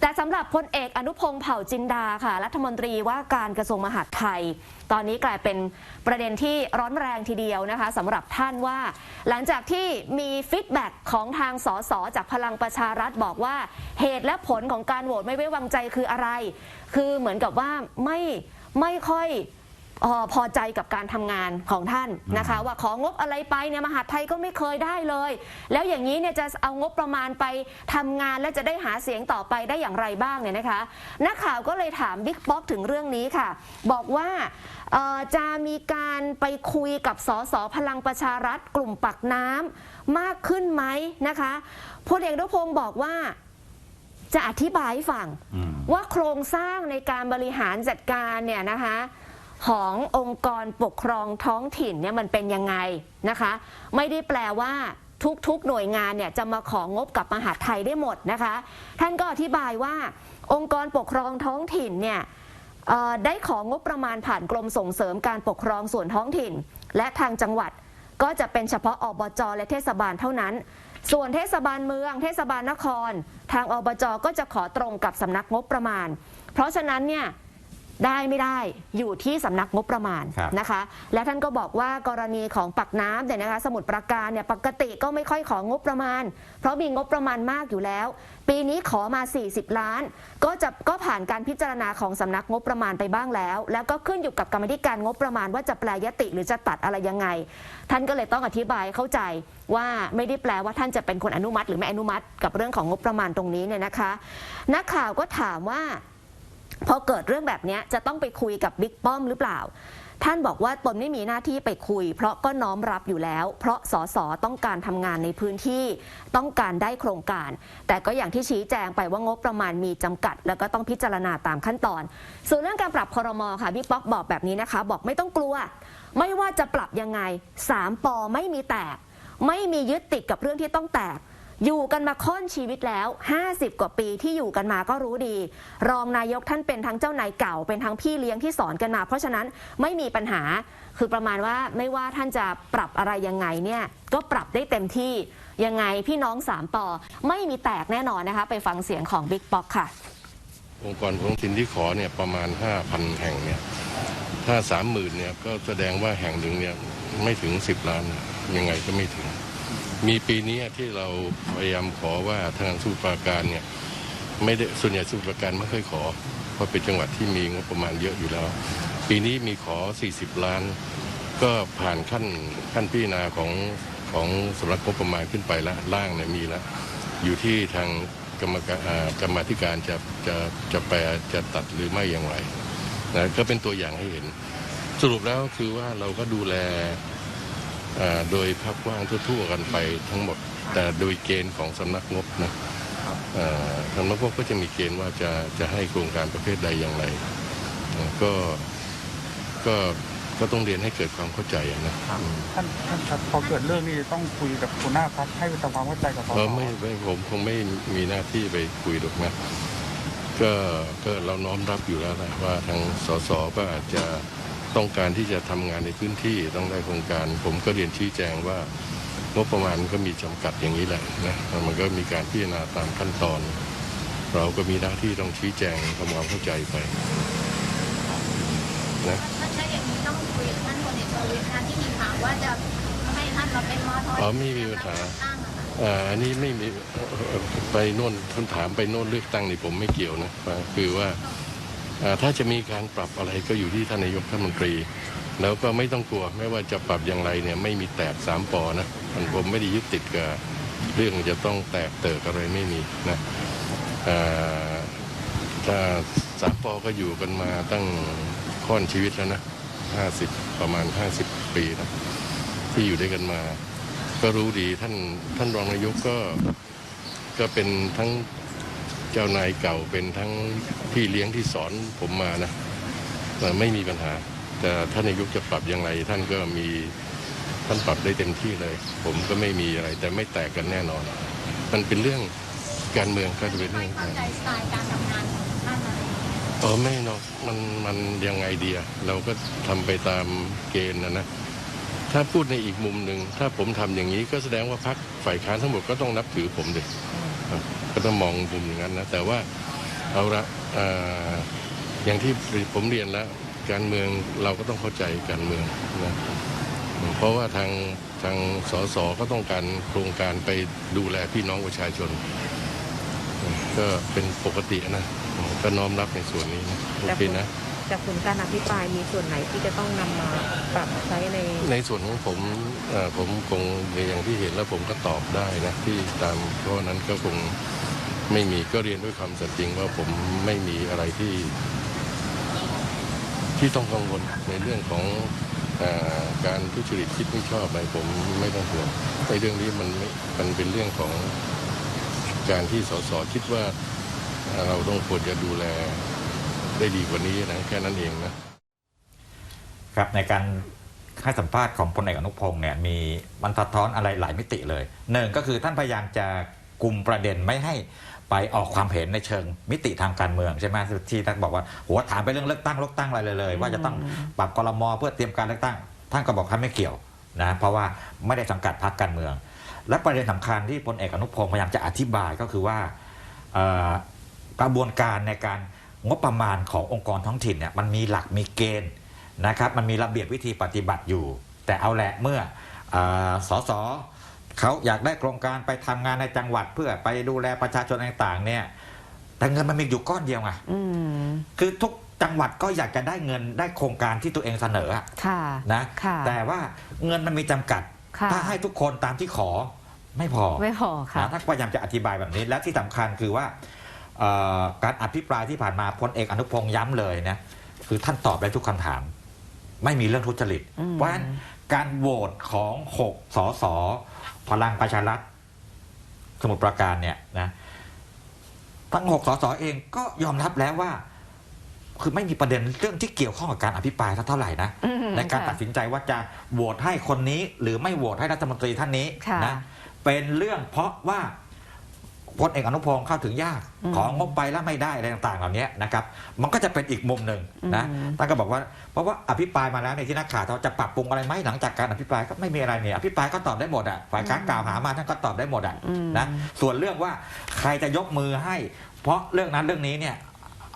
แต่สำหรับพลเอกอนุพงศ์เผ่าจินดาค่ะ รัฐมนตรีว่าการกระทรวงมหาดไทย ตอนนี้กลายเป็นประเด็นที่ร้อนแรงทีเดียวนะคะสำหรับท่านว่า หลังจากที่มีฟีดแบ็กของทางสสจากพลังประชารัฐบอกว่า เหตุและผลของการโหวตไม่ไว้วางใจคืออะไร คือเหมือนกับว่าไม่ไม่ค่อย เออพอใจกับการทำงานของท่านนะคะ ว่าของบอะไรไปเนี่ยมหาดไทยก็ไม่เคยได้เลย แล้วอย่างนี้เนี่ยจะเอางบประมาณไปทำงานและจะได้หาเสียงต่อไปได้อย่างไรบ้างเนี่ยนะคะนักข่าวก็เลยถามบิ๊กป๊อกถึงเรื่องนี้ค่ะ บอกว่าเอ่อจะมีการไปคุยกับสสพลังประชารัฐกลุ่มปักน้ำมากขึ้นไหมนะคะพลเอกอนุพงศ์บอกว่า จะอธิบายให้ฟังอืมว่าโครงสร้างในการบริหารจัดการเนี่ยนะคะ ขององค์กรปกครองท้องถิ่นเนี่ยมันเป็นยังไงนะคะ ไม่ได้แปลว่าทุกๆ หน่วยงานเนี่ยจะมาของงบกับมหาไทยได้หมดนะคะ ท่านก็อธิบายว่าองค์กรปกครองท้องถิ่นเนี่ยได้ของงบประมาณผ่านกรมส่งเสริมการปกครองส่วนท้องถิ่น และทางจังหวัดก็จะเป็นเฉพาะอบจและเทศบาลเท่านั้น ส่วนเทศบาลเมือง เทศบาลนคร ทางอบจก็จะขอตรงกับสำนักงบประมาณ เพราะฉะนั้นเนี่ย ได้ไม่ได้อยู่ที่สำนักงบประมาณครับ นะคะ และท่านก็บอกว่ากรณีของปักน้ำเนี่ยนะคะสมุทรปราการเนี่ยปกติก็ไม่ค่อยของงบประมาณ เพราะมีงบประมาณมากอยู่แล้ว ปีนี้ขอมา 40 ล้าน ก็จะก็ผ่านการพิจารณาของสำนักงบประมาณไปบ้างแล้ว แล้วก็ขึ้นอยู่กับกรรมธิการงบประมาณว่าจะแปลยติหรือจะตัดอะไรยังไง ท่านก็เลยต้องอธิบายเข้าใจว่าไม่ได้แปลว่าท่านจะเป็นคนอนุมัติ หรือไม่อนุมัติกับเรื่องของงบประมาณตรงนี้เนี่ยนะคะ นักข่าวก็ถามว่า พอเกิดเรื่องแบบนี้จะต้องไปคุยกับบิ๊กป้อมหรือเปล่า ท่านบอกว่าตนไม่มีหน้าที่ไปคุย เพราะก็น้อมรับอยู่แล้ว เพราะสสต้องการทำงานในพื้นที่ต้องการได้โครงการ แต่ก็อย่างที่ชี้แจงไปว่างบประมาณมีจำกัด แล้วก็ต้องพิจารณาตามขั้นตอน ส่วนเรื่องการปรับคอรมอค่ะบิ๊กป๊อกบอกแบบนี้นะคะ บอกไม่ต้องกลัว ไม่ว่าจะปรับยังไงสามปอไม่มีแตก ไม่มียึดติดกับเรื่องที่ต้องแตก อยู่กันมาค่อนชีวิตแล้ว 50 กว่าปีที่อยู่กันมาก็รู้ดี รองนายกท่านเป็นทั้งเจ้านายเก่า เป็นทั้งพี่เลี้ยงที่สอนกันมา เพราะฉะนั้นไม่มีปัญหา คือประมาณว่าไม่ว่าท่านจะปรับอะไรยังไงเนี่ย ก็ปรับได้เต็มที่ ยังไงพี่น้องสามต่อไม่มีแตกแน่นอนนะคะ ไปฟังเสียงของบิ๊กป๊อกค่ะ องค์กรท้องถิ่นที่ขอเนี่ยประมาณ 5,000 แห่งเนี่ย ถ้า 30,000เนี่ยก็แสดงว่าแห่งหนึ่งเนี่ยไม่ถึง 10 ล้าน ยังไงก็ไม่ถึง มีปีนี้ที่เราพยายามขอว่าทางสมุทรปราการเนี่ยไม่ได้ส่วนใหญ่สมุทรปราการไม่ค่อยขอ เพราะเป็นจังหวัดที่มีงบประมาณเยอะอยู่แล้ว ปีนี้มีขอ 40 ล้าน ก็ผ่านขั้นขั้นพิจารณาของของสำนักงบประมาณขึ้นไปแล้วล่างเนี่ยมีแล้วอยู่ที่ทางกรรมการกรรมธิการจะจะจะแปลจะตัดหรือไม่อย่างไรนะก็เป็นตัวอย่างให้เห็น สรุปแล้วคือว่าเราก็ดูแล โดยภาพกว้างทั่วๆกันไปทั้งหมด แต่โดยเกณฑ์ของสำนักงบนะอ่าสำนักงบก็จะมีเกณฑ์ว่าจะจะให้โครงการประเภทใดอย่างไรนะก็ก็ก็ต้องเรียนให้เกิดความเข้าใจอะนะครับท่านท่านครับพอเกิดเรื่องนี้ต้องคุยกับหัวหน้าพักให้ทำความเข้าใจกับสเอสอไม่ไม่ผมคงไม่มีหน้าที่ไปคุยหรอกนะก็ก็เราน้อมรับอยู่แล้วแหละว่าทางสสก็อาจจะ ต้องการที่จะทำงานในพื้นที่ต้องได้โครงการ ผมก็เรียนชี้แจงว่างบประมาณก็มีจำกัดอย่างนี้แหละนะมันก็มีการพิจารณาตามขั้นตอน เราก็มีหน้าที่ต้องชี้แจงทำความเข้าใจไปนะถ้าใช่อย่างนี้ต้องคุยกับท่านพลเอกประวิตรนะที่มีข่าวว่าจะให้ท่านมาเป็นมอทอ๋อไม่มีปัญหาตั้งอะค่ะอ่าอันนี้ไม่มีเอ่อไปโน่นคุณถามไปโน่นเลือกตั้งนี่ผมไม่เกี่ยวนะคือว่าอ่า ถ้าจะมีการปรับอะไรก็อยู่ที่ท่านนายกรัฐมนตรี แล้วก็ไม่ต้องกลัวไม่ว่าจะปรับอย่างไรเนี่ยไม่มีแตกสามปอนะมันผมไม่ได้ยึดติดกับเรื่องจะต้องแตกเติกอะไรไม่มีนะถ้าสามปอก็อยู่กันมาตั้งค่อนชีวิตแล้วนะห้าสิบประมาณห้าสิบปีนะที่อยู่ด้วยกันมา ก็รู้ดีท่านท่านรองนายกก็ก็เป็นทั้ง เจ้านายเก่าเป็นทั้งพี่เลี้ยงที่สอนผมมานะแต่ไม่มีปัญหา แต่ท่านนายกจะปรับอย่างไร ท่านก็มีท่านปรับได้เต็มที่เลย ผมก็ไม่มีอะไร แต่ไม่แตกกันแน่นอน มันเป็นเรื่องการเมืองก็จะเป็นไม่เรื่องเข้าใจสไตล์การทำงานของท่านอะไรอย่างเงี้ยเออไม่เนาะมันมันยังไงเดียเราก็ทำไปตามเกณฑ์นะนะถ้าพูดในอีกมุมหนึ่งถ้าผมทำอย่างนี้ก็แสดงว่าพักฝ่ายค้านทั้งหมดก็ต้องนับถือผมดิ ครับ ก็ต้องมองมุมอย่างนั้นนะแต่ว่าเอาละเอ่ออย่างที่ผมเรียนแล้ว การเมืองเราก็ต้องเข้าใจการเมืองนะเพราะว่าทางทางสสก็ต้องการโครงการไปดูแลพี่น้องประชาชน ก็เป็นปกตินะ ก็น้อมรับในส่วนนี้นะโอเคนะ จากผลการอภิปรายมีส่วนไหนที่จะต้องนำมาปรับใช้ใน ในส่วนของผมผมคงอย่างที่เห็นแล้วผมก็ตอบได้นะที่ตามเพราะนั้นก็คงไม่มีก็เรียนด้วยความสัตย์จริงว่าผมไม่มีอะไรที่ ที่ต้องกังวลในเรื่องของอการทุจริตคิดไม่ชอบอะไรผมไม่ต้องห่วงในเรื่องนี้มันมันเป็นเรื่องของการที่สสคิดว่าเราต้องควรจะดูแล ได้ดีกว่านี้นะแค่นั้นเองนะครับในการให้สัมภาษณ์ของพลเอกอนุพงศ์เนี่ยมีมันสะท้อนอะไรหลายมิติเลยหนึ่งก็คือท่านพยายามจะกลุ่มประเด็นไม่ให้ไปออกความเห็นในเชิงมิติทางการเมืองใช่ไหมที่ท่านบอกว่าหัวถามไปเรื่องเลือกตั้งเลือกตั้งอะไรเลยเลยว่าจะต้องปรับกรมเพื่อเตรียมการเลือกตั้ง ท่านก็บอกท่านไม่เกี่ยวนะเพราะว่าไม่ได้สังกัดพรรคการเมือง และประเด็นสำคัญที่พลเอกอนุพงศ์พยายามจะอธิบายก็คือว่ากระบวนการในการ งบประมาณขององค์กรท้องถิ่นเนี่ยมันมีหลักมีเกณฑ์นะครับ มันมีระเบียบวิธีปฏิบัติอยู่ แต่เอาแหละเมื่ออาสสเขาอยากได้โครงการไปทำงานในจังหวัดเพื่อไปดูแลประชาชนต่างๆเนี่ยแต่เงินมันมีอยู่ก้อนเดียวไงอืมคือทุกจังหวัดก็อยากจะได้เงินได้โครงการที่ตัวเองเสนออะค่ะนะค่ะแต่ว่าเงินมันมีจำกัดค่ะถ้าให้ทุกคนตามที่ขอไม่พอไม่พอค่ะนะถ้าพยายามจะอธิบายแบบนี้และที่สำคัญคือว่าเอ่อ การอภิปรายที่ผ่านมาพลเอกอนุพงษ์ย้ำเลยนะคือท่านตอบได้ทุกคำถาม ไม่มีเรื่องทุจริตอืมเพราะฉะนั้นการโหวตของ6สสพลังประชารัฐสมุทรปราการเนี่ยนะทั้ง6สสเองก็ยอมรับแล้วว่า คือไม่มีประเด็นเรื่องที่เกี่ยวข้องกับการอภิปรายสักเท่าไหร่นะอืมในการค่ะตัดสินใจว่าจะโหวตให้คนนี้ หรือไม่โหวตให้รัฐมนตรีท่านนี้ค่ะนะเป็นเรื่องเพราะว่า พลเอกอนุพงศ์เข้าถึงยากอืมของงบไปแล้วไม่ได้อะไรต่างๆ เหล่านี้นะครับมันก็จะเป็นอีกมุมหนึ่งนะอืมท่านก็บอกว่าเพราะว่าอภิปรายมาแล้วในที่นักข่าวเราจะปรับปรุงอะไรไหมหลังจากการอภิปรายก็ไม่มีอะไรเนี่ยอภิปรายก็ตอบได้หมดอะฝ่ายค้านกล่าวหามาท่านก็ตอบได้หมดอะอืมนะส่วนเรื่องว่าใครจะยกมือให้ เพราะเรื่องนั้นเรื่องนี้เนี่ย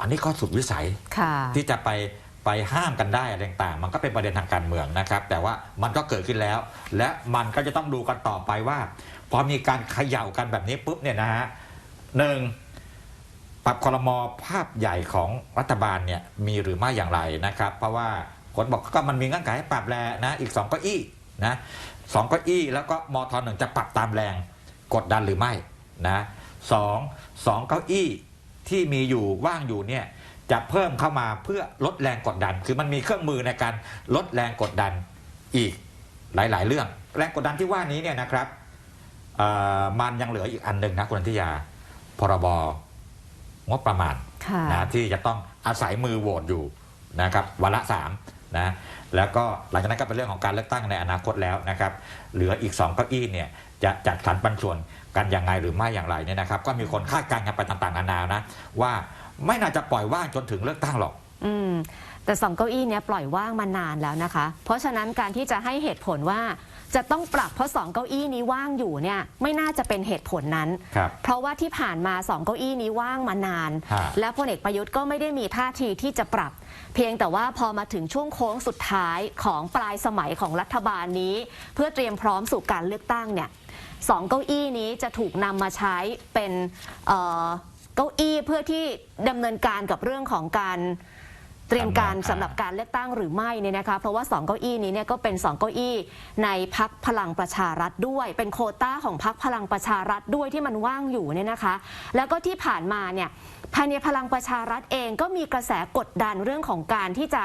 อันนี้ก็สุดวิสัยค่ะที่จะไป ไปห้ามกันได้อะไรต่างๆ มันก็เป็นประเด็นทางการเมืองนะครับ แต่ว่ามันก็เกิดขึ้นแล้ว และมันก็จะต้องดูกันต่อไปว่า พอมีการเขย่ากันแบบนี้ปุ๊บเนี่ยนะฮะหนึ่งปรับคอรมอภาพใหญ่ของรัฐบาลเนี่ยมีหรือไม่อย่างไรนะครับ เพราะว่าคนบอกก็มันมีเงื่อนไขให้ปรับแลนะอีกสองเก้าอี้นะสองเก้าอี้แล้วก็มทหนึ่งจะปรับตามแรงกดดันหรือไม่นะสองสองเก้าอี้ที่มีอยู่ว่างอยู่เนี่ย จะเพิ่มเข้ามาเพื่อลดแรงกดดัน คือมันมีเครื่องมือในการลดแรงกดดันอีกหลาย ๆ เรื่อง แรงกดดันที่ว่านี้เนี่ยนะครับเอ่อมันยังเหลืออีกอันหนึ่งนะคุณอนันทิยา พรบงบประมาณค่ะนะที่จะต้องอาศัยมือโหวตอยู่นะครับวันละสามนะแล้วก็หลังจากนั้นก็เป็นเรื่องของการเลือกตั้งในอนาคตแล้วนะครับ เหลืออีกสองเก้าอี้เนี่ยจะจัดสรรปันส่วนกันยังไงหรือไม่อย่างไรเนี่ยนะครับ ก็มีคนคาดการณ์กันไปต่างๆนานานะว่า ไม่น่าจะปล่อยว่างจนถึงเลือกตั้งหรอก อืมแต่สองเก้าอี้เนี้ยปล่อยว่างมานานแล้วนะคะ เพราะฉะนั้นการที่จะให้เหตุผลว่าจะต้องปรับเพราะสองเก้าอี้นี้ว่างอยู่เนี่ยไม่น่าจะเป็นเหตุผลนั้น ครับเพราะว่าที่ผ่านมาสองเก้าอี้นี้ว่างมานาน ฮะ และพลเอกประยุทธ์ก็ไม่ได้มีท่าทีที่จะปรับ เพียงแต่ว่าพอมาถึงช่วงโค้งสุดท้ายของปลายสมัยของรัฐบาลนี้ เพื่อเตรียมพร้อมสู่การเลือกตั้งเนี่ยสองเก้าอี้นี้จะถูกนำมาใช้เป็นเอ่อ เก้าอี้เพื่อที่ดำเนินการกับเรื่องของการเตรียมการอ่าสำหรับการเลือกตั้งหรือไม่เนี่ยนะคะเพราะว่าสองเก้าอี้นี้เนี่ยก็เป็นสองเก้าอี้ในพักพลังประชารัฐด้วย เป็นโควต้าของพักพลังประชารัฐด้วยที่มันว่างอยู่เนี่ยนะคะ แล้วก็ที่ผ่านมาเนี่ยภายในพลังประชารัฐเองก็มีกระแสกดดันเรื่องของการที่จะ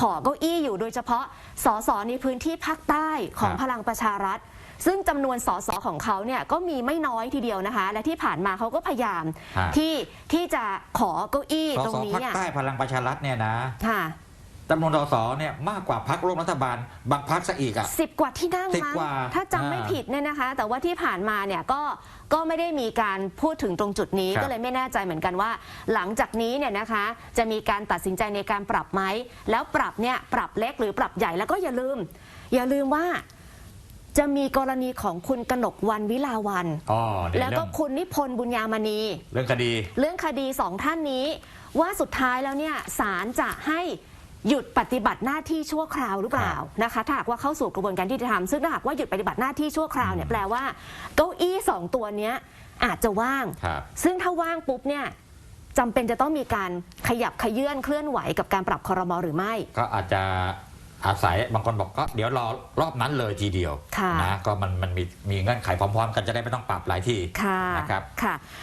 ขอเก้าอี้อยู่โดยเฉพาะสสในพื้นที่ภาคใต้ของครับ พลังประชารัฐ ซึ่งจำนวนสสของเขาเนี่ยก็มีไม่น้อยทีเดียวนะคะ และที่ผ่านมาเขาก็พยายามฮะ ที่ที่จะขอเก้าอี้สตรงสนี้ภาคอะใต้พลังประชารัฐเนี่ยนะค่ะจำนวนสสเนี่ยมากกว่าพักร่วมรัฐบาล บางพักซะอีกอะ สิบกว่าที่นั่งสิบมั้งกว่าถ้าจำไม่อ่าผิดเนี่ยนะคะ แต่ว่าที่ผ่านมาเนี่ยก็ก็ไม่ได้มีการพูดถึงตรงจุดนี้ครับ ก็เลยไม่แน่ใจเหมือนกันว่า หลังจากนี้เนี่ยนะคะ จะมีการตัดสินใจในการปรับไหมแล้วปรับเนี่ยปรับเล็กหรือปรับใหญ่แล้วก็อย่าลืม อย่าลืมว่า จะมีกรณีของคุณกนกวันวิลาวัน อ๋อในแล้วเรื่ก็องคุณนิพนธ์บุญญามณี เรื่องคดี เรื่องคดีสองท่านนี้ ว่าสุดท้ายแล้วเนี่ยศาลจะให้หยุดปฏิบัติหน้าที่ชั่วคราวหรือเปล่านะคะถ้าหากว่าเข้าสู่กระบวนการยุติธรรมซึ่งถ้าหากว่าหยุดปฏิบัติหน้าที่ชั่วคราวเนี่ยแปลว่าเก้าอี้สองตัวเนี้ยอาจจะว่าง ครับ ซึ่งถ้าว่างปุ๊บเนี่ยจำเป็นจะต้องมีการขยับขยื่นเคลื่อนไหวกับการปรับคอรมอหรือไม่ ก็อาจจะ อาศัยบางคนบอกก็เดี๋ยวรอรอบนั้นเลยทีเดียวค่ะ นะก็มันมันมีมีเงื่อนไขพร้อม ๆ กันจะได้ไม่ต้องปรับหลายทีค่ะนะครับ ค่ะ